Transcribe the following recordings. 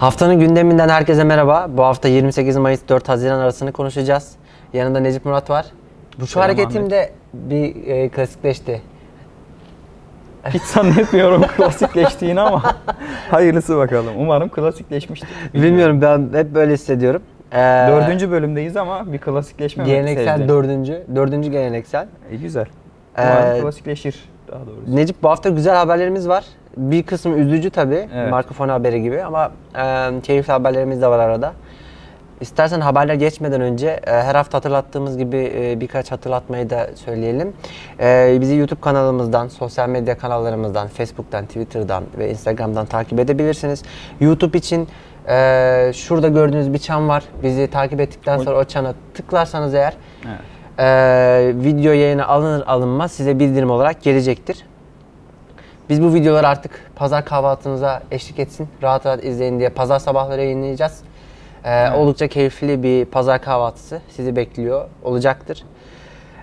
Haftanın gündeminden herkese merhaba. Bu hafta 28 Mayıs 4 Haziran arasını konuşacağız. Yanında Necip Murat var. Bu şu hareketim de bir e, klasikleşti. Hiç zannetmiyorum klasikleştiğini ama hayırlısı bakalım. Umarım klasikleşmiştir. Bilmiyorum ben hep böyle hissediyorum. Ee, Dördüncü bölümdeyiz ama bir klasikleşme Geleneksel sezdi? dördüncü. Dördüncü geleneksel. E, güzel. Umarım Ee, klasikleşir daha doğrusu. Necip bu hafta güzel haberlerimiz var. Bir kısmı üzücü tabii. Evet. Marco Fon haberi gibi ama e, keyifli haberlerimiz de var arada. İstersen haberler geçmeden önce e, her hafta hatırlattığımız gibi e, birkaç hatırlatmayı da söyleyelim. E, bizi YouTube kanalımızdan, sosyal medya kanallarımızdan, Facebook'tan, Twitter'dan ve Instagram'dan takip edebilirsiniz. YouTube için e, şurada gördüğünüz bir çan var. Bizi takip ettikten sonra o çana tıklarsanız eğer Evet. ee, video yayına alınır alınmaz size bildirim olarak gelecektir. Biz bu videoları artık pazar kahvaltınıza eşlik etsin, rahat rahat izleyin diye pazar sabahları yayınlayacağız. Ee, Oldukça keyifli bir pazar kahvaltısı sizi bekliyor olacaktır.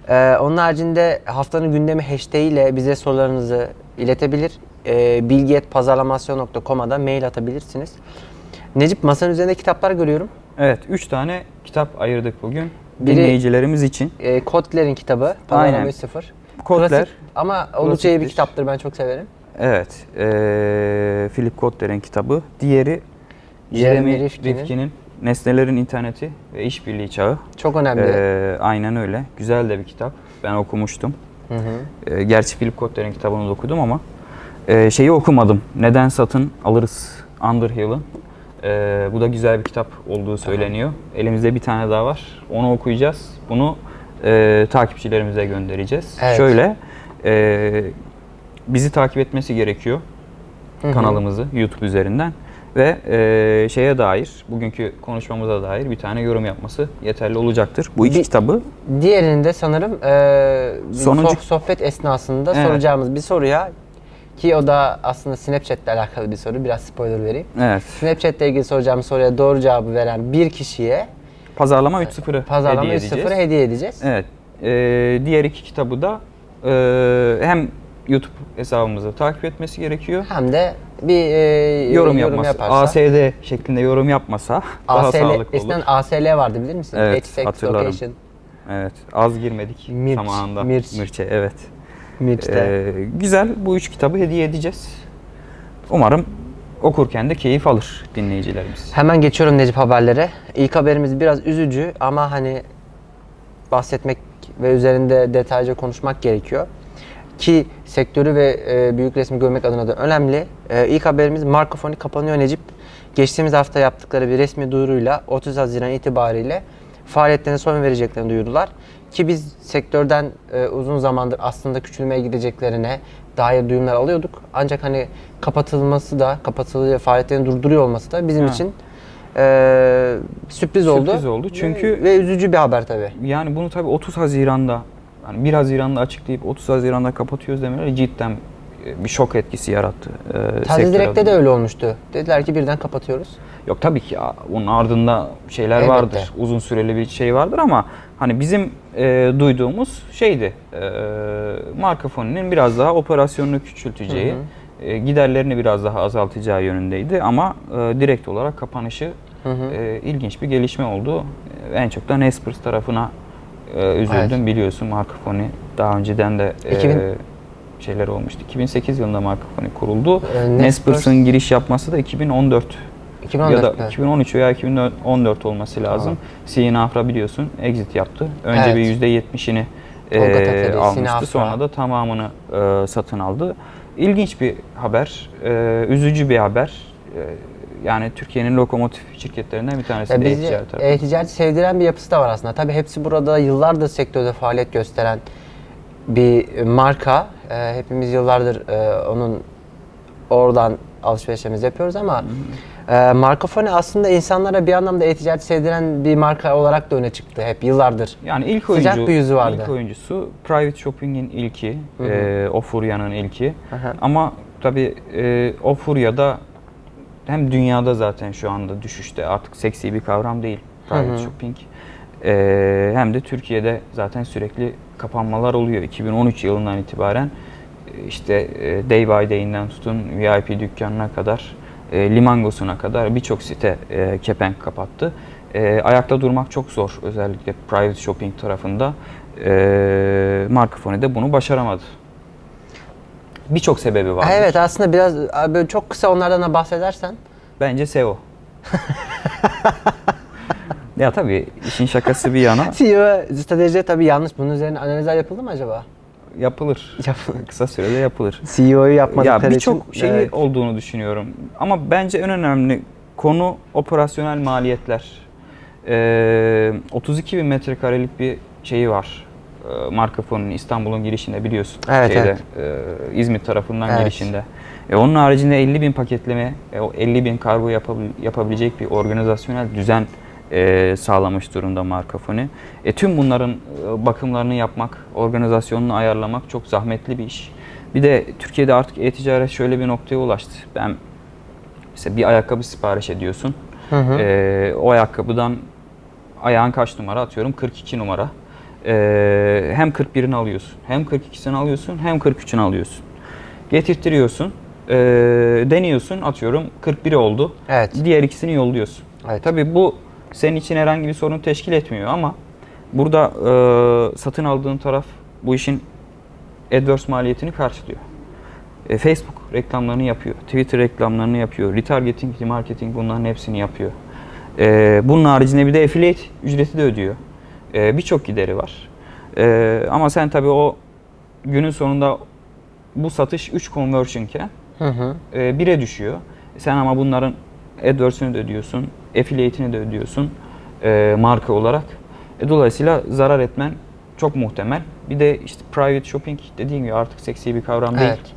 Ee, onun haricinde haftanın gündemi hashtag ile bize sorularınızı iletebilir. Ee, bilgi.pazarlamasyon.com'a da mail atabilirsiniz. Necip masanın üzerinde kitaplar görüyorum. Evet, üç tane kitap ayırdık bugün. Biri- Dinleyicilerimiz için. Ee, Kotler'in kitabı, Aynen. Pazarlama 3.0. Kotler. Klasik ama oldukça iyi bir Klasiktir. kitaptır ben çok severim. Evet, eee Philip Kotler'in kitabı. Diğeri Jeremy Rifkin'in. Rifkin'in Nesnelerin İnterneti ve İşbirliği Çağı. Çok önemli. Eee, aynen öyle. Güzel de bir kitap. Ben okumuştum. Hı hı. Ee, gerçi Philip Kotler'in kitabını da okudum ama e, şeyi okumadım. Neden satın alırız Underhill'ı. Ee, bu da güzel bir kitap olduğu söyleniyor. Elimizde bir tane daha var. Onu okuyacağız. Bunu e, takipçilerimize göndereceğiz. Evet. Şöyle e, bizi takip etmesi gerekiyor Hı hı. kanalımızı YouTube üzerinden ve e, şeye dair bugünkü konuşmamıza dair bir tane yorum yapması yeterli olacaktır. Bu iki Bir- kitabı Diğerinin de sanırım e, Sonuncu- soh- sohbet esnasında Evet. soracağımız bir soruya ki o da aslında Snapchat ile alakalı bir soru. Biraz spoiler vereyim. evet Snapchat ile ilgili soracağımız soruya doğru cevabı veren bir kişiye pazarlama 3.0'ı pazarlama hediye 3.0 edeceğiz. hediye edeceğiz. Evet. Ee, diğer iki kitabı da e, hem YouTube hesabımızı takip etmesi gerekiyor. Hem de bir e, Yorum, yapması. yaparsa. ASD şeklinde yorum yapmasa daha ASL, sağlıklı olur. eskiden ASL vardı bilir misin? Evet, Exact hatırlarım. Location. Evet. Az girmedik Mirç, zamanında. mirç. Mirçe, evet. Mirç'te. Ee, güzel. Bu üç kitabı hediye edeceğiz. Umarım okurken de keyif alır dinleyicilerimiz. Hemen geçiyorum Necip haberlere. İlk haberimiz biraz üzücü ama hani bahsetmek ve üzerinde detaylıca konuşmak gerekiyor. Ki sektörü ve e, büyük resmi görmek adına da önemli. E, ilk haberimiz Markofoni kapanıyor Necip. Geçtiğimiz hafta yaptıkları bir resmi duyuruyla 30 Haziran itibariyle faaliyetlerine son vereceklerini duyurdular. Ki biz sektörden e, uzun zamandır aslında küçülmeye gideceklerine dair duyumlar alıyorduk. Ancak hani kapatılması da, kapatılıyor, faaliyetlerini durduruyor olması da bizim Ha. için e, sürpriz oldu. Sürpriz oldu. Çünkü- ve, ve üzücü bir haber tabii. Yani bunu tabii 30 Haziran'da yani 1 Haziran'da açıklayıp 30 Haziran'da kapatıyoruz demeleri cidden e, bir şok etkisi yarattı. e, Taze Direk'te de öyle olmuştu. Dediler ki birden kapatıyoruz. Yok tabii ki ya, onun ardında şeyler Elbette. vardır. Uzun süreli bir şey vardır ama hani bizim e, duyduğumuz şeydi. E, marka fonunun biraz daha operasyonunu küçülteceği, e, giderlerini biraz daha azaltacağı yönündeydi ama e, direkt olarak kapanışı Hı hı. e, ilginç bir gelişme oldu. E, en çok da Nespers tarafına e, üzüldüm Evet. biliyorsun marka fonu daha önceden de e, 2000 şeyler olmuştu. 2008 yılında marka fonu kuruldu. E, Nespers- Nespers'ın giriş yapması da 2014 2014 ya da 2013 veya 2014 olması lazım. Sinafra biliyorsun exit yaptı. Önce Evet. bir %70'ini Tolga e, almıştı. Sinafra. Sonra da tamamını e, satın aldı. İlginç bir haber, e, üzücü bir haber. E, yani Türkiye'nin lokomotif şirketlerinden bir tanesi Ya de e-ticaret tarafı. e-ticareti sevdiren bir yapısı da var aslında. Tabii hepsi burada yıllardır sektörde faaliyet gösteren bir marka. E, hepimiz yıllardır e, onun oradan alışverişlerimizi yapıyoruz ama e, Markafone aslında insanlara bir anlamda e-ticareti sevdiren bir marka olarak da öne çıktı hep yıllardır. Yani ilk Sıcak oyuncu, bir yüzü vardı. ilk oyuncusu Private Shopping'in ilki, e, o furya'nın ilki. Hı hı. Ama tabii e, o furya'da hem dünyada zaten şu anda düşüşte artık seksi bir kavram değil private Hı hı. shopping. E, hem de Türkiye'de zaten sürekli kapanmalar oluyor. 2013 yılından itibaren e, işte e, day by day'inden tutun VIP dükkanına kadar e, Limangos'una kadar birçok site e, kepenk kapattı. E, ayakta durmak çok zor özellikle private shopping tarafında. E, Markafone de bunu başaramadı. Birçok sebebi var. Evet aslında biraz böyle çok kısa onlardan da bahsedersen. Bence SEO. ya tabii işin şakası bir yana CEO strateji tabii yanlış. Bunun üzerine analizler yapıldı mı acaba? yapılır. Yapılır. Kısa sürede yapılır. CEO'yu yapmadıkları Ya için. birçok şey evet. olduğunu düşünüyorum. Ama bence en önemli konu operasyonel maliyetler. Ee, 32 bin metrekarelik bir şeyi var. Ee, Markafon'un İstanbul'un girişinde biliyorsun. Evet, Şeyde, e, İzmit tarafından Evet. girişinde. E, onun haricinde 50 bin paketleme, e, o 50 bin kargo yapabil- yapabilecek bir organizasyonel düzen e, sağlamış durumda Markafoni. E, tüm bunların e, bakımlarını yapmak, organizasyonunu ayarlamak çok zahmetli bir iş. Bir de Türkiye'de artık e-ticaret şöyle bir noktaya ulaştı. Ben mesela bir ayakkabı sipariş ediyorsun. Hı hı. E, o ayakkabıdan ayağın kaç numara atıyorum? 42 numara. E, hem 41'ini alıyorsun, hem 42'sini alıyorsun, hem 43'ünü alıyorsun. Getirttiriyorsun, e, deniyorsun, atıyorum 41 oldu. Evet. Diğer ikisini yolluyorsun. Evet. Tabii bu senin için herhangi bir sorun teşkil etmiyor ama burada e, satın aldığın taraf bu işin AdWords maliyetini karşılıyor. E, Facebook reklamlarını yapıyor, Twitter reklamlarını yapıyor, retargeting, remarketing bunların hepsini yapıyor. E, bunun haricinde bir de affiliate ücreti de ödüyor. E, Birçok gideri var. E, ama sen tabii o günün sonunda bu satış 3 conversion iken Hı hı. e, 1'e düşüyor. Sen ama bunların AdWords'ünü de ödüyorsun, affiliate'ini de ödüyorsun e, marka olarak. E, dolayısıyla zarar etmen çok muhtemel. Bir de işte private shopping dediğim gibi artık seksi bir kavram değil. Evet.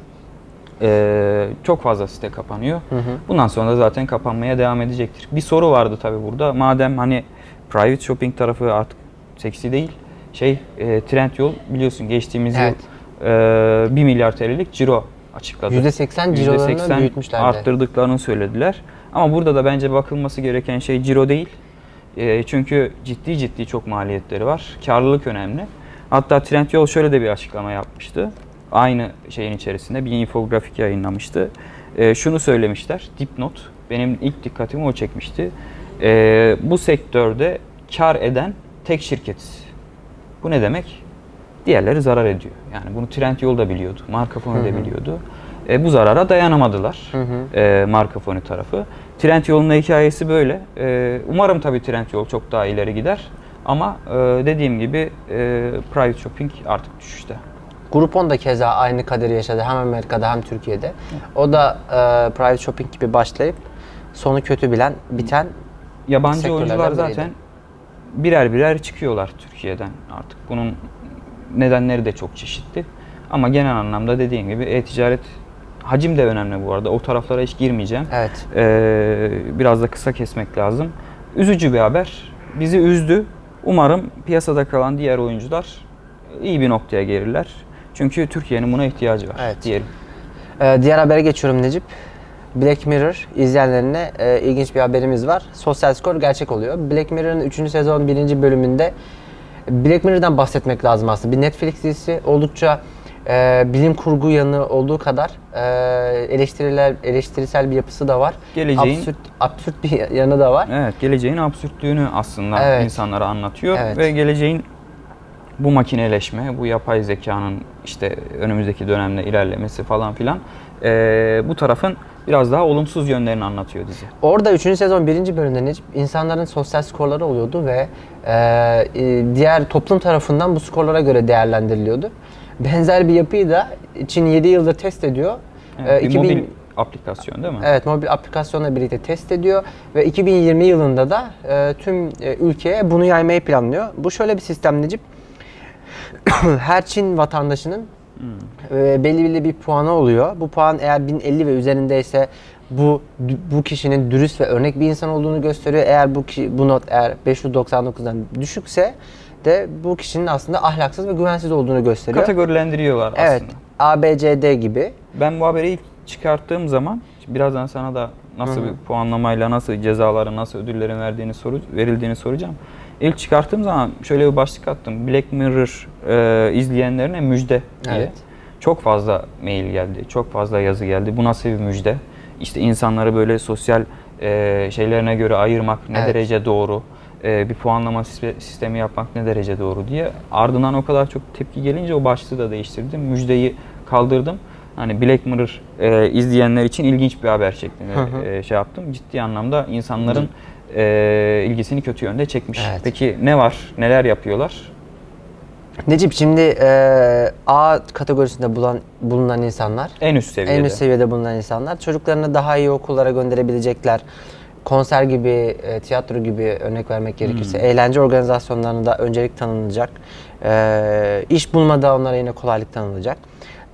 E, çok fazla site kapanıyor. Hı hı. Bundan sonra da zaten kapanmaya devam edecektir. Bir soru vardı tabii burada. Madem hani private shopping tarafı artık seksi değil. Şey e, Trendyol biliyorsun geçtiğimiz Evet. yıl e, 1 milyar TL'lik ciro açıkladı. %80 cirolarını %80 büyütmüşlerdi. arttırdıklarını söylediler. Ama burada da bence bakılması gereken şey ciro değil. E, çünkü ciddi ciddi çok maliyetleri var. Karlılık önemli. Hatta Trendyol şöyle de bir açıklama yapmıştı. Aynı şeyin içerisinde bir infografik yayınlamıştı. E, şunu söylemişler, dipnot. Benim ilk dikkatimi o çekmişti. E, bu sektörde kar eden tek şirketiz. Bu ne demek? Diğerleri zarar ediyor. Yani bunu Trendyol da biliyordu, Markafone Hı da biliyordu. E, bu zarara dayanamadılar Hı hı. e, Markafone tarafı. Trendyol'un hikayesi böyle. E, umarım tabii Trendyol çok daha ileri gider. Ama e, dediğim gibi e, private shopping artık düşüşte. Groupon da keza aynı kaderi yaşadı hem Amerika'da hem Türkiye'de. O da e, private shopping gibi başlayıp sonu kötü bilen, biten Yabancı oyuncular zaten birer birer çıkıyorlar Türkiye'den artık. Bunun nedenleri de çok çeşitli. Ama genel anlamda dediğim gibi e-ticaret hacim de önemli bu arada. O taraflara hiç girmeyeceğim. evet. Ee, biraz da kısa kesmek lazım. Üzücü bir haber. Bizi üzdü. Umarım piyasada kalan diğer oyuncular iyi bir noktaya gelirler. Çünkü Türkiye'nin buna ihtiyacı var Evet. diyelim. Ee, diğer habere geçiyorum Necip. Black Mirror izleyenlerine e, ilginç bir haberimiz var. Sosyal skor gerçek oluyor. Black Mirror'ın 3. sezon 1. bölümünde Black Mirror'dan bahsetmek lazım aslında. Bir Netflix dizisi oldukça e, bilim kurgu yanı olduğu kadar e, eleştiriler eleştirisel bir yapısı da var. Geleceğin- absürt absürt bir yanı da var. Evet, geleceğin absürtlüğünü aslında Evet. insanlara anlatıyor Evet. ve geleceğin bu makineleşme, bu yapay zekanın işte önümüzdeki dönemde ilerlemesi falan filan ee, bu tarafın biraz daha olumsuz yönlerini anlatıyor dizi. Orada 3. sezon 1. bölümde Necip insanların sosyal skorları oluyordu ve e, e, diğer toplum tarafından bu skorlara göre değerlendiriliyordu. Benzer bir yapıyı da Çin 7 yıldır test ediyor. Evet, E, bir 2000 mobil aplikasyon değil mi? Evet, mobil aplikasyonla birlikte test ediyor ve 2020 yılında da e, tüm e, ülkeye bunu yaymayı planlıyor. Bu şöyle bir sistem Necip. Her Çin vatandaşının e, belli belli bir puanı oluyor. Bu puan eğer 1050 ve üzerindeyse bu bu kişinin dürüst ve örnek bir insan olduğunu gösteriyor. Eğer bu kişi, bu not eğer 599'dan düşükse de bu kişinin aslında ahlaksız ve güvensiz olduğunu gösteriyor. Kategorilendiriyorlar Evet. aslında. A, B, C, D gibi. Ben bu haberi ilk çıkarttığım zaman birazdan sana da nasıl Hı hı. bir puanlamayla nasıl cezaları nasıl ödüllerin verdiğini soru verildiğini soracağım. İlk çıkarttığım zaman şöyle bir başlık attım. Black Mirror e, izleyenlerine müjde diye. Evet. Çok fazla mail geldi, çok fazla yazı geldi. Bu nasıl bir müjde? işte insanları böyle sosyal e, şeylerine göre ayırmak ne Evet. derece doğru, e, bir puanlama siste- sistemi yapmak ne derece doğru diye. Ardından o kadar çok tepki gelince o başlığı da değiştirdim. Müjdeyi kaldırdım. Hani Black Mirror e, izleyenler için ilginç bir haber şeklinde Hı hı. e, şey yaptım. Ciddi anlamda insanların e, ilgisini kötü yönde çekmiş. Evet. Peki ne var? Neler yapıyorlar? Necip şimdi e, A kategorisinde bulan, bulunan insanlar, En üst seviyede. en üst seviyede bulunan insanlar çocuklarını daha iyi okullara gönderebilecekler. Konser gibi, e, tiyatro gibi örnek vermek gerekirse eğlence organizasyonlarına da öncelik tanınacak. E, iş bulmada onlara yine kolaylık tanınacak.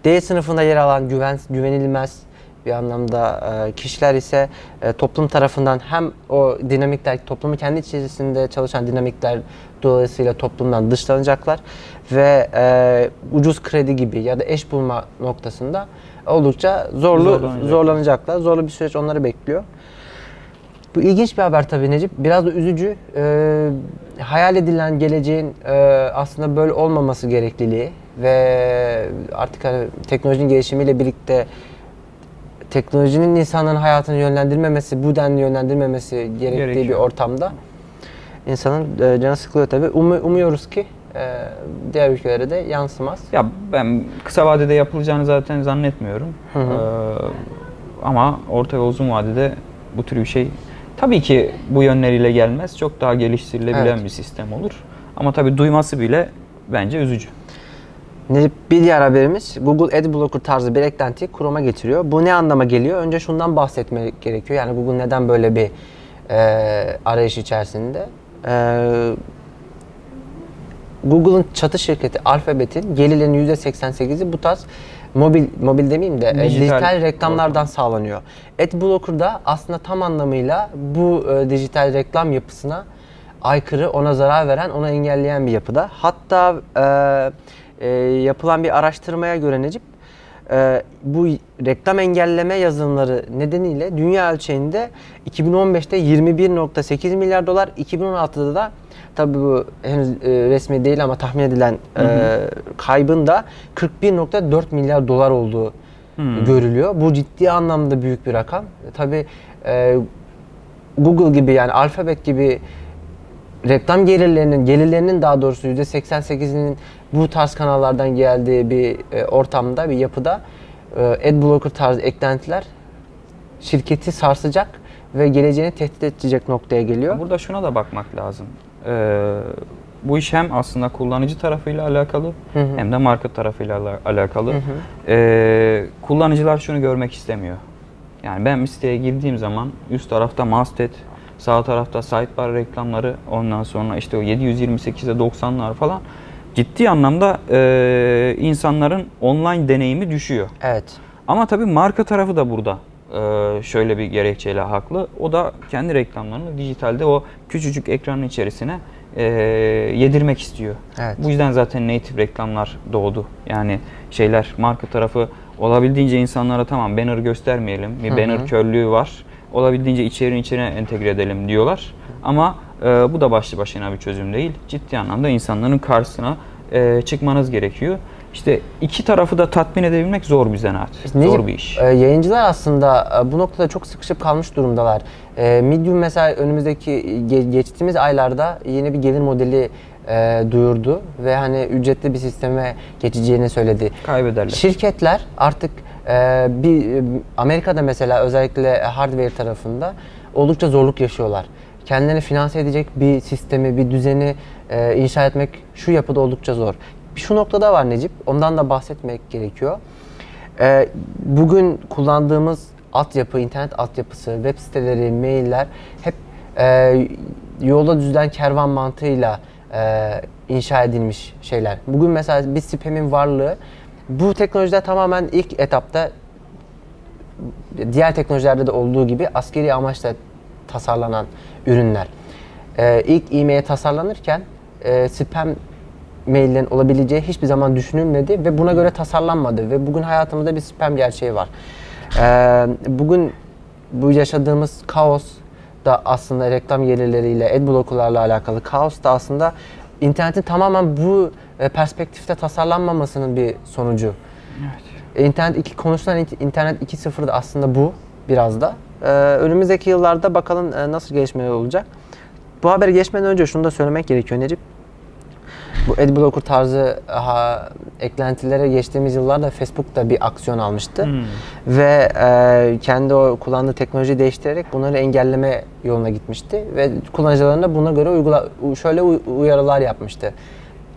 D sınıfında yer alan güven, güvenilmez bir anlamda e, kişiler ise e, toplum tarafından hem o dinamikler, toplumu kendi içerisinde çalışan dinamikler dolayısıyla toplumdan dışlanacaklar ve e, ucuz kredi gibi ya da eş bulma noktasında oldukça zorlu Zorlanacaklar. zorlanacaklar. Zorlu bir süreç onları bekliyor. Bu ilginç bir haber tabii Necip. Biraz da üzücü. Ee, hayal edilen geleceğin e, aslında böyle olmaması gerekliliği ve artık hani teknolojinin gelişimiyle birlikte teknolojinin insanların hayatını yönlendirmemesi, bu denli yönlendirmemesi gerektiği bir Gerekiyor. ortamda insanın e, canı sıkılıyor tabii. Umu- umuyoruz ki e, diğer ülkelere de yansımaz. Ya ben kısa vadede yapılacağını zaten zannetmiyorum. Hı hı. Ee, ama orta ve uzun vadede bu tür bir şey tabii ki bu yönleriyle gelmez. Çok daha geliştirilebilen Evet. bir sistem olur. Ama tabii duyması bile bence üzücü. Bir diğer haberimiz Google Adblocker tarzı bir eklentiyi Chrome'a getiriyor. Bu ne anlama geliyor? Önce şundan bahsetmek gerekiyor. Yani Google neden böyle bir e, arayış içerisinde? E, Google'ın çatı şirketi Alphabet'in gelirlerinin %88'i bu tarz mobil mobil demeyeyim de e, Dijital dijital, reklamlardan sağlanıyor. Adblocker da aslında tam anlamıyla bu e, dijital reklam yapısına aykırı, ona zarar veren, ona engelleyen bir yapıda. Hatta e, e, yapılan bir araştırmaya göre Necip, e, bu reklam engelleme yazılımları nedeniyle dünya ölçeğinde 2015'te 21.8 milyar dolar, 2016'da da tabii bu henüz e, resmi değil ama tahmin edilen e, kaybın da 41.4 milyar dolar olduğu görülüyor. Bu ciddi anlamda büyük bir rakam. Tabii e, Google gibi yani Alphabet gibi reklam gelirlerinin, gelirlerinin daha doğrusu %88'inin bu tarz kanallardan geldiği bir e, ortamda, bir yapıda e, adblocker tarzı eklentiler şirketi sarsacak ve geleceğini tehdit edecek noktaya geliyor. Burada şuna da bakmak lazım. Ee, bu iş hem aslında kullanıcı tarafıyla alakalı Hı hı. hem de marka tarafıyla ala- alakalı. Ee, kullanıcılar şunu görmek istemiyor. Yani ben bir siteye girdiğim zaman üst tarafta masthead, sağ tarafta sidebar reklamları, ondan sonra işte o 728'e 90'lar falan ciddi anlamda e, insanların online deneyimi düşüyor. Evet. Ama tabii marka tarafı da burada e, şöyle bir gerekçeyle haklı. O da kendi reklamlarını dijitalde o küçücük ekranın içerisine e, yedirmek istiyor. Evet. Bu yüzden zaten native reklamlar doğdu. Yani şeyler marka tarafı olabildiğince insanlara tamam banner göstermeyelim. Bir Hı banner hı. körlüğü var. Olabildiğince içeriğin içine entegre edelim diyorlar. Ama e, bu da başlı başına bir çözüm değil. Ciddi anlamda insanların karşısına e, çıkmanız gerekiyor. İşte iki tarafı da tatmin edebilmek zor bir zanaat. Necip, zor bir iş. e, yayıncılar aslında e, bu noktada çok sıkışıp kalmış durumdalar. E, Medium mesela önümüzdeki ge- geçtiğimiz aylarda yeni bir gelir modeli e, duyurdu ve hani ücretli bir sisteme geçeceğini söyledi. Kaybederler. Şirketler artık e, bir Amerika'da mesela özellikle hardware tarafında oldukça zorluk yaşıyorlar. Kendilerini finanse edecek bir sistemi, bir düzeni e, inşa etmek şu yapıda oldukça zor. Şu noktada var Necip, ondan da bahsetmek gerekiyor. E, bugün kullandığımız altyapı, internet altyapısı, web siteleri, mailler hep e, yolda düzülen kervan mantığıyla e, inşa edilmiş şeyler. Bugün mesela bir spam'in varlığı bu teknolojiler tamamen ilk etapta diğer teknolojilerde de olduğu gibi askeri amaçla tasarlanan ürünler. Ee, ilk e-mail tasarlanırken e, spam maillerin olabileceği hiçbir zaman düşünülmedi ve buna göre tasarlanmadı ve bugün hayatımızda bir spam gerçeği var. Ee, bugün bu yaşadığımız kaos da aslında reklam gelirleriyle, adblockerlarla alakalı kaos da aslında internetin tamamen bu e, perspektifte tasarlanmamasının bir sonucu. İnternet 2 konuşulan int- internet 2.0 da aslında bu. biraz da. Ee, önümüzdeki yıllarda bakalım e, nasıl gelişmeler olacak. Bu haberi geçmeden önce şunu da söylemek gerekiyor Necip. Bu adblocker tarzı ha, eklentilere geçtiğimiz yıllarda Facebook da bir aksiyon almıştı. Hmm. Ve e, kendi o kullandığı teknolojiyi değiştirerek bunları engelleme yoluna gitmişti. Ve kullanıcılarına buna göre uygula, şöyle uy- uyarılar yapmıştı.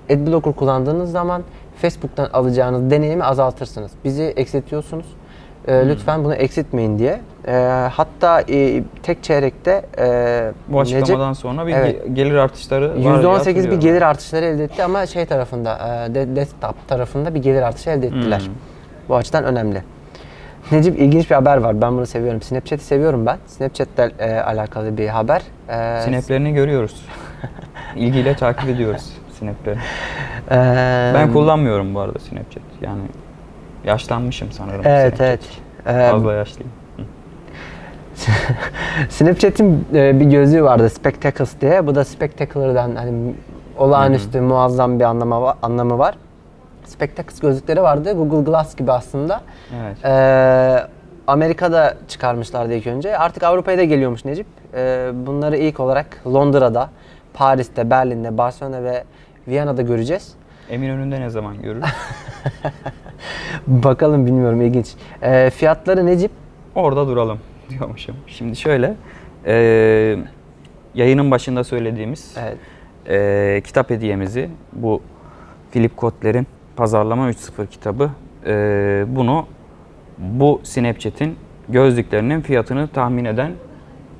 Adblocker kullandığınız zaman Facebook'tan alacağınız deneyimi azaltırsınız. Bizi eksiltiyorsunuz. E, Lütfen bunu eksiltmeyin diye. E, hatta e, tek çeyrekte e, Bu Necip- açıklamadan sonra bir Evet. ge- gelir artışları var diye %18 bir gelir artışları elde etti ama şey tarafında, e, de- desktop tarafında bir gelir artışı elde ettiler. Hmm. Bu açıdan önemli. Necip ilginç bir haber var. Ben bunu seviyorum. Snapchat'i seviyorum ben. Snapchat'le e, alakalı bir haber. E, Snaplerini görüyoruz. İlgiyle takip ediyoruz Snaplerini. e, Ben kullanmıyorum bu arada Snapchat. Yani yaşlanmışım sanırım. Evet Snapchat. evet. Fazla yaşlıyım. Snapchat'in e, bir gözlüğü vardı Spectacles diye. Bu da Spectacular'dan hani olağanüstü muazzam bir anlamı, va- anlamı var. Spectacles gözlükleri vardı. Google Glass gibi aslında. Evet. Ee, Amerika'da çıkarmışlardı ilk önce. Artık Avrupa'ya da geliyormuş Necip. Ee, bunları ilk olarak Londra'da, Paris'te, Berlin'de, Barcelona ve Viyana'da göreceğiz. Eminönü'nde ne zaman görürüz? Bakalım bilmiyorum ilginç. Ee, fiyatları Necip Orada duralım diyormuşum. Şimdi şöyle, e, yayının başında söylediğimiz evet, e, kitap hediyemizi, bu Philip Kotler'in Pazarlama 3.0 kitabı, e, bunu bu Snapchat'in gözlüklerinin fiyatını tahmin eden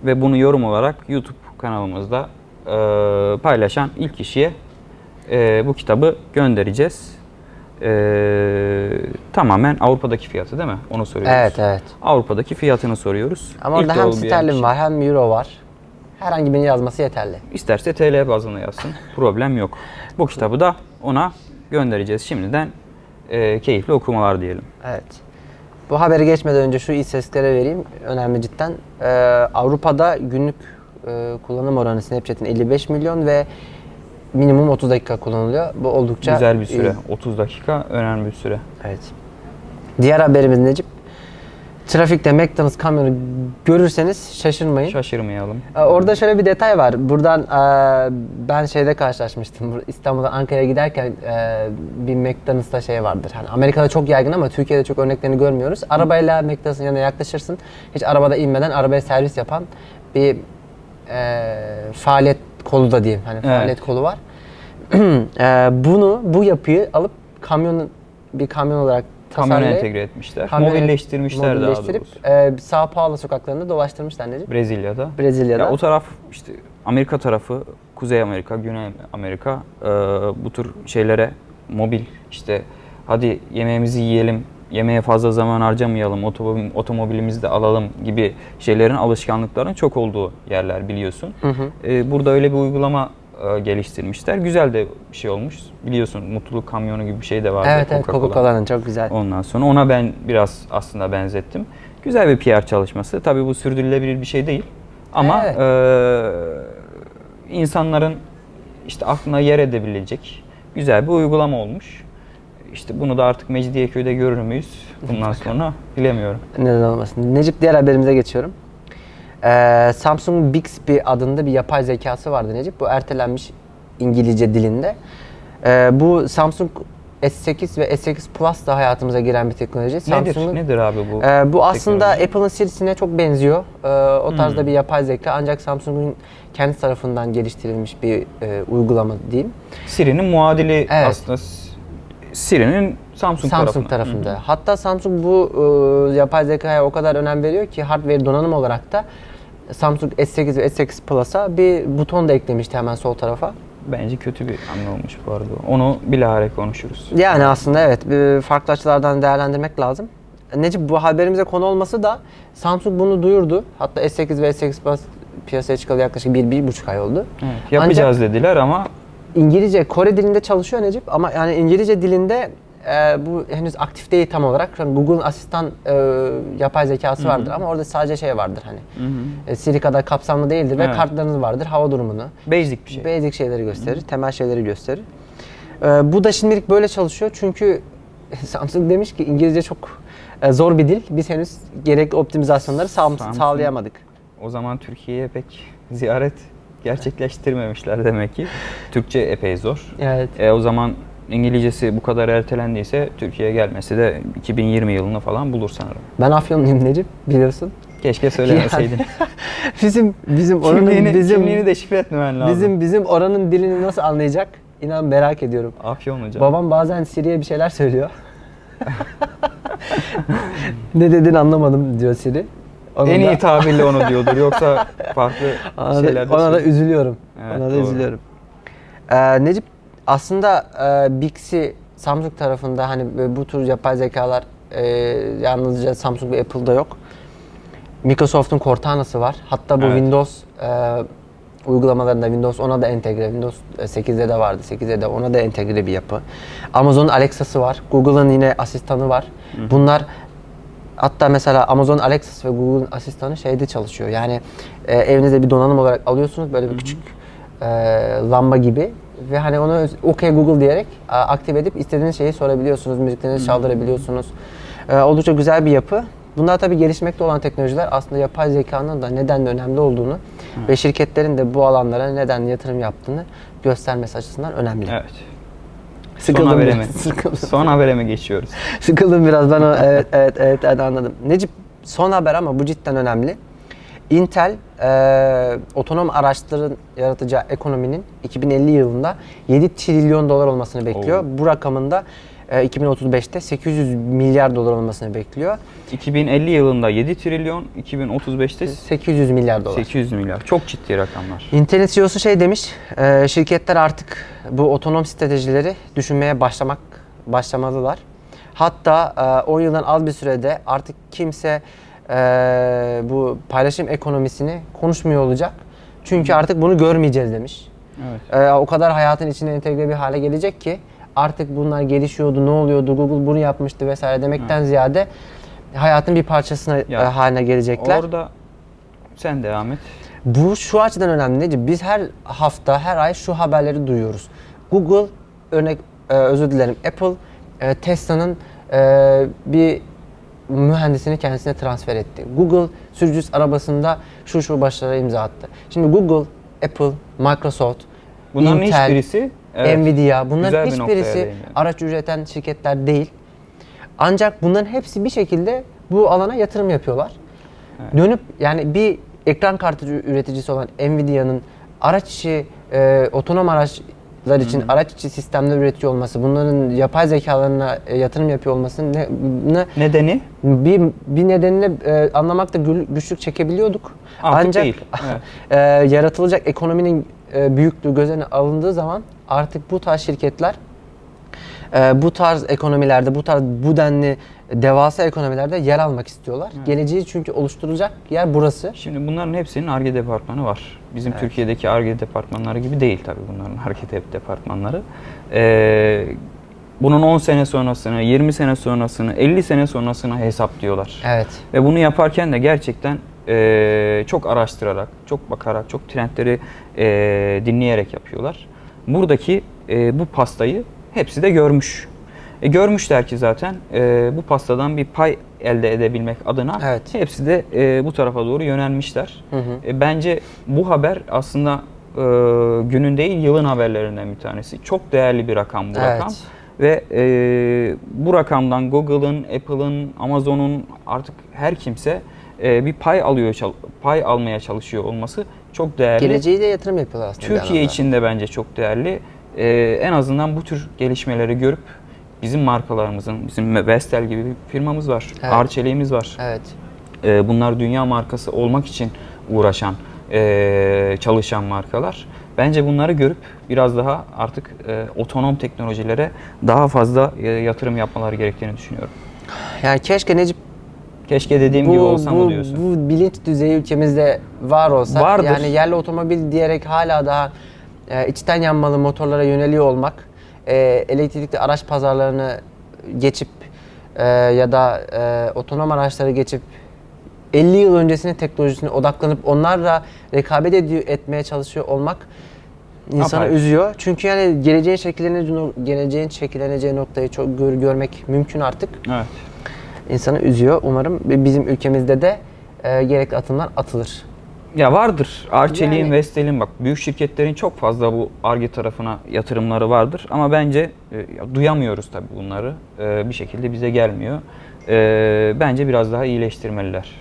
ve bunu yorum olarak YouTube kanalımızda e, paylaşan ilk kişiye e, bu kitabı göndereceğiz. E, tamamen Avrupa'daki fiyatı değil mi? Onu soruyoruz. evet, evet. Avrupa'daki fiyatını soruyoruz. Ama orada hem sterlin var hem euro var. Herhangi birini yazması yeterli. İsterse TL bazında yazsın. Problem yok. Bu kitabı da ona göndereceğiz. Şimdiden e, keyifli okumalar diyelim. Evet. Bu haberi geçmeden önce şu istatistiklere vereyim. Önemli cidden. Ee, Avrupa'da günlük e, kullanım oranı Snapchat'in 55 milyon ve minimum 30 dakika kullanılıyor. Bu oldukça Güzel bir süre. iyi. 30 dakika önemli bir süre. Evet. Diğer haberimiz Necip. Trafikte McDonald's kamyonu görürseniz şaşırmayın. Şaşırmayalım. Ee, Orada şöyle bir detay var. Buradan e, ben şeyde karşılaşmıştım. İstanbul'dan Ankara'ya giderken e, bir McDonald's'ta şey vardır. Hani Amerika'da çok yaygın ama Türkiye'de çok örneklerini görmüyoruz. Arabayla McDonald's'ın yanına yaklaşırsın. Hiç arabada inmeden arabaya servis yapan bir e, faaliyet kolu da diyeyim. Hani Evet. faaliyet kolu var. E, bunu bu yapıyı alıp kamyonun bir kamyon olarak Kamyona entegre etmişler. kamyona Mobilleştirmişler daha mobilleştirip, doğrusu. e, Sao Paulo sokaklarında dolaştırmışlar Necip. Brezilya'da. Brezilya'da. Ya o taraf işte Amerika tarafı, Kuzey Amerika, Güney Amerika e, bu tür şeylere mobil işte hadi yemeğimizi yiyelim, yemeğe fazla zaman harcamayalım, otomobil, otomobilimizi de alalım gibi şeylerin alışkanlıkların çok olduğu yerler biliyorsun. E, burada öyle bir uygulama e, geliştirmişler. Güzel de bir şey olmuş. Biliyorsun mutluluk kamyonu gibi bir şey de vardı. Evet evet Coca-Cola'nın çok güzel. Ondan sonra ona ben biraz aslında benzettim. Güzel bir PR çalışması. Tabii bu sürdürülebilir bir şey değil. Ama Evet. eee, insanların işte aklına yer edebilecek güzel bir uygulama olmuş. İşte bunu da artık Mecidiyeköy'de görür müyüz bundan sonra bilemiyorum. Neden olmasın. Necip diğer haberimize geçiyorum. Ee, Samsung Bixby adında bir yapay zekası vardı Necip. Bu ertelenmiş İngilizce dilinde. Ee, bu Samsung S8 ve S8 Plus da hayatımıza giren bir teknoloji. Nedir? Samsung'un- Nedir abi bu? Ee, bu aslında teknoloji? Apple'ın Siri'sine çok benziyor. Ee, o tarzda Hmm. bir yapay zeka ancak Samsung'un kendi tarafından geliştirilmiş bir e, uygulama diyeyim. Siri'nin muadili Evet. aslında Siri'nin Samsung, Samsung tarafında. tarafında. Hatta Samsung bu e, yapay zekaya o kadar önem veriyor ki hardware donanım olarak da Samsung S8 ve S8 Plus'a bir buton da eklemişti hemen sol tarafa. Bence kötü bir hamle olmuş bu arada. Onu bilahare konuşuruz. Yani aslında evet bir farklı açılardan değerlendirmek lazım. Necip bu haberimize konu olması da Samsung bunu duyurdu. Hatta S8 ve S8 Plus piyasaya çıkalı yaklaşık 1-1,5 ay oldu. Evet, yapacağız dediler ama İngilizce, Kore dilinde çalışıyor Necip ama yani İngilizce dilinde e, bu henüz aktif değil tam olarak. Şu an Google'ın asistan e, yapay zekası vardır ama orada sadece şey vardır hani. E, Siri kadar kapsamlı değildir ve Evet. kartlarınız vardır, hava durumunu, basic bir şey. basic şeyleri gösterir, temel şeyleri gösterir. E, bu da şimdilik böyle çalışıyor çünkü Samsung demiş ki İngilizce çok e, zor bir dil. Biz henüz gerekli optimizasyonları sağ- Samsung- sağlayamadık. O zaman Türkiye'ye pek ziyaret gerçekleştirmemişler demek ki. Türkçe epey zor. Evet. E, o zaman İngilizcesi bu kadar ertelendiyse Türkiye'ye gelmesi de 2020 yılını falan bulur sanırım. Ben Afyonluyum Necip biliyorsun. Keşke söylemeseydin. bizim bizim oranın kimliğini, bizim kimliğini deşifre etmemen lazım. bizim bizim oranın dilini nasıl anlayacak? İnan merak ediyorum. Afyon hocam. Babam bazen Siri'ye bir şeyler söylüyor. ne dediğini anlamadım diyor Siri. Onun en da- iyi tabirle onu diyordur. Yoksa farklı ona şeyler da, de ona da üzülüyorum. Evet, ona da doğru. üzülüyorum. Ee, Necip aslında e, Bixi Samsung tarafında hani bu tür yapay zekalar e, yalnızca Samsung ve Apple'da yok. Microsoft'un Cortana'sı var. Hatta bu Evet. Windows e, uygulamalarında Windows 10'a da entegre. Windows 8'de de vardı. 8'de de ona da entegre bir yapı. Amazon'un Alexa'sı var. Google'ın yine asistanı var. Bunlar Hatta mesela Amazon Alexa ve Google'ın asistanı şeyde çalışıyor. Yani e, evinizde bir donanım olarak alıyorsunuz böyle bir küçük e, lamba gibi ve hani onu OK Google diyerek a, aktive edip istediğiniz şeyi sorabiliyorsunuz, müziklerinizi çaldırabiliyorsunuz. E, oldukça güzel bir yapı. Bunlar tabii gelişmekte olan teknolojiler aslında yapay zekanın da neden önemli olduğunu ve şirketlerin de bu alanlara neden yatırım yaptığını göstermesi açısından önemli. Evet. Sıkıldım Son habere mi? biraz, sıkıldım. Son habere mi geçiyoruz? Sıkıldım biraz ben o evet evet evet, evet anladım. Necip son haber ama bu cidden önemli. Intel e, otonom araçların yaratacağı ekonominin 2050 yılında 7 trilyon dolar olmasını bekliyor. Oo. Bu rakamın da e, 2035'te 800 milyar dolar olmasını bekliyor. 2050 yılında 7 trilyon, 2035'te 800 milyar dolar. 800 milyar. Çok ciddi rakamlar. Intel'in CEO'su şey demiş, e, şirketler artık bu otonom stratejileri düşünmeye başlamak başlamalılar. Hatta e, 10 yıldan az bir sürede artık kimse e, bu paylaşım ekonomisini konuşmuyor olacak. Çünkü artık bunu görmeyeceğiz demiş. Evet. E, o kadar hayatın içine entegre bir hale gelecek ki artık bunlar gelişiyordu, ne oluyordu, Google bunu yapmıştı vesaire demekten ziyade hayatın bir parçasına Ya, e, haline gelecekler. Orada sen devam et. Bu şu açıdan önemli. Biz her hafta, her ay şu haberleri duyuyoruz. Google, örnek e, özür dilerim, Apple e, Tesla'nın e, bir mühendisini kendisine transfer etti. Google sürücüsüz arabasında şu şu başarılara imza attı. Şimdi Google, Apple, Microsoft, Bunların Intel, hiçbirisi evet, Nvidia güzel bunların noktaya hiçbirisi değiniyor. araç üreten şirketler değil. Ancak bunların hepsi bir şekilde bu alana yatırım yapıyorlar. Dönüp yani bir ekran kartı üreticisi olan Nvidia'nın araç içi e, otonom araçlar için araç içi sistemler üretiyor olması, bunların yapay zekalarına e, yatırım yapıyor olmasının ne, ne- Nedeni bir, bir nedenini e, anlamakta gül- güçlük çekebiliyorduk. Artık Ancak değil, evet. e, yaratılacak ekonominin e, büyüklüğü göz önüne alındığı zaman artık bu tarz şirketler e, bu tarz ekonomilerde, bu tarz bu denli devasa ekonomilerde yer almak istiyorlar. Geleceği çünkü oluşturacak yer burası. Şimdi bunların hepsinin ARGE departmanı var. Bizim Türkiye'deki ARGE departmanları gibi değil tabii bunların ARGE de- departmanları. Ee, bunun 10 sene sonrasını, 20 sene sonrasını, 50 sene sonrasını hesaplıyorlar. Evet. Ve bunu yaparken de gerçekten eee, çok araştırarak, çok bakarak, çok trendleri eee, dinleyerek yapıyorlar. Buradaki eee, bu pastayı hepsi de görmüş. E, görmüşler ki zaten eee, bu pastadan bir pay elde edebilmek adına Evet. hepsi de eee, bu tarafa doğru yönelmişler. Hı hı. E, bence bu haber aslında eee, günün değil yılın haberlerinden bir tanesi. Çok değerli bir rakam bu Evet. rakam. Ve e, bu rakamdan Google'ın, Apple'ın, Amazon'un artık her kimse e, bir pay alıyor, pay almaya çalışıyor olması çok değerli. Geleceği de yatırım yapıyorlar aslında. Türkiye için de bence çok değerli. E, en azından bu tür gelişmeleri görüp bizim markalarımızın, bizim Vestel gibi bir firmamız var, Evet. Arçelik'imiz var. Evet. E, bunlar dünya markası olmak için uğraşan, e, çalışan markalar. Bence bunları görüp biraz daha artık e, otonom teknolojilere daha fazla e, yatırım yapmaları gerektiğini düşünüyorum. Yani keşke Necip Keşke dediğim gibi olsa bu, mı diyorsun? Bu bilinç düzeyi ülkemizde var olsa Vardır. yani yerli otomobil diyerek hala daha e, içten yanmalı motorlara yöneliyor olmak, e, elektrikli araç pazarlarını geçip e, ya da e, otonom araçları geçip 50 yıl öncesinin teknolojisine odaklanıp onlarla rekabet ediyor, etmeye çalışıyor olmak insanı Apayrı. üzüyor. Çünkü yani geleceğin şekilleneceği, geleceğin şekilleneceği noktayı çok gör- görmek mümkün artık. Evet. İnsanı üzüyor. Umarım bizim ülkemizde de e, gerekli atımlar atılır. Ya vardır. Arçelik'in, Yani- Vestel'in bak büyük şirketlerin çok fazla bu ARGE tarafına yatırımları vardır. Ama bence e, ya duyamıyoruz tabii bunları. E, bir şekilde bize gelmiyor. E, bence biraz daha iyileştirmeliler.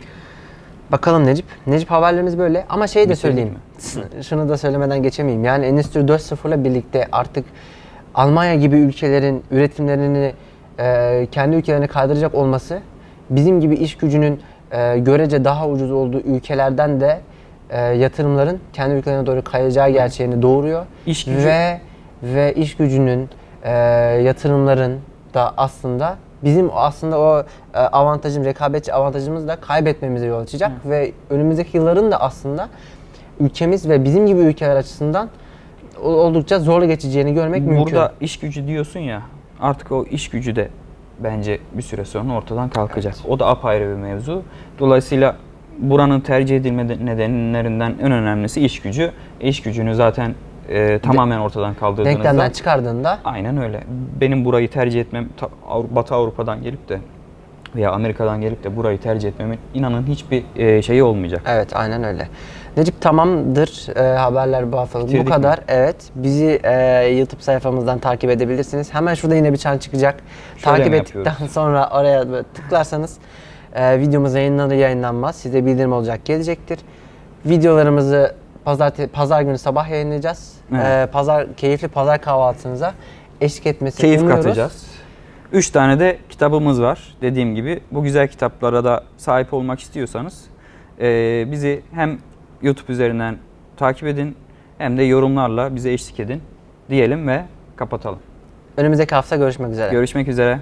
Bakalım Necip. Necip haberlerimiz böyle. Ama şey de söyleyeyim. S- Şunu da söylemeden geçemeyeyim. Yani Endüstri 4.0 ile birlikte artık Almanya gibi ülkelerin üretimlerini e, kendi ülkelerine kaydıracak olması bizim gibi iş gücünün e, görece daha ucuz olduğu ülkelerden de e, yatırımların kendi ülkelerine doğru kayacağı gerçeğini doğuruyor. İş gücü- ve ve iş gücünün e, yatırımların da aslında bizim aslında o e, avantajım, rekabetçi avantajımız da kaybetmemize yol açacak ve önümüzdeki yılların da aslında ülkemiz ve bizim gibi ülkeler açısından oldukça zorlu geçeceğini görmek mümkün. Burada iş gücü diyorsun ya artık o iş gücü de bence bir süre sonra ortadan kalkacak. O da apayrı bir mevzu. Dolayısıyla buranın tercih edilme nedenlerinden en önemlisi iş gücü. İş gücünü zaten e, tamamen ortadan kaldırdığınızda denklemden çıkardığında Aynen öyle. Benim burayı tercih etmem, Batı Avrupa'dan gelip de veya Amerika'dan gelip de burayı tercih etmemin inanın hiçbir e, şeyi olmayacak. Evet aynen öyle. Necip tamamdır e, haberler bu haftalık bu Bitirdik mi? kadar. Evet bizi e, YouTube sayfamızdan takip edebilirsiniz. Hemen şurada yine bir çan çıkacak. Şöyle takip ettikten yapıyoruz? sonra oraya tıklarsanız e, videomuz yayınlanır yayınlanmaz size bildirim olacak gelecektir. Videolarımızı pazar pazar günü sabah yayınlayacağız. Evet. E, pazar keyifli pazar kahvaltınıza eşlik etmesini Keyif umuyoruz. katacağız. Üç tane de kitabımız var. Dediğim gibi bu güzel kitaplara da sahip olmak istiyorsanız e, bizi hem YouTube üzerinden takip edin hem de yorumlarla bize eşlik edin diyelim ve kapatalım. Önümüzdeki hafta görüşmek üzere. Görüşmek üzere.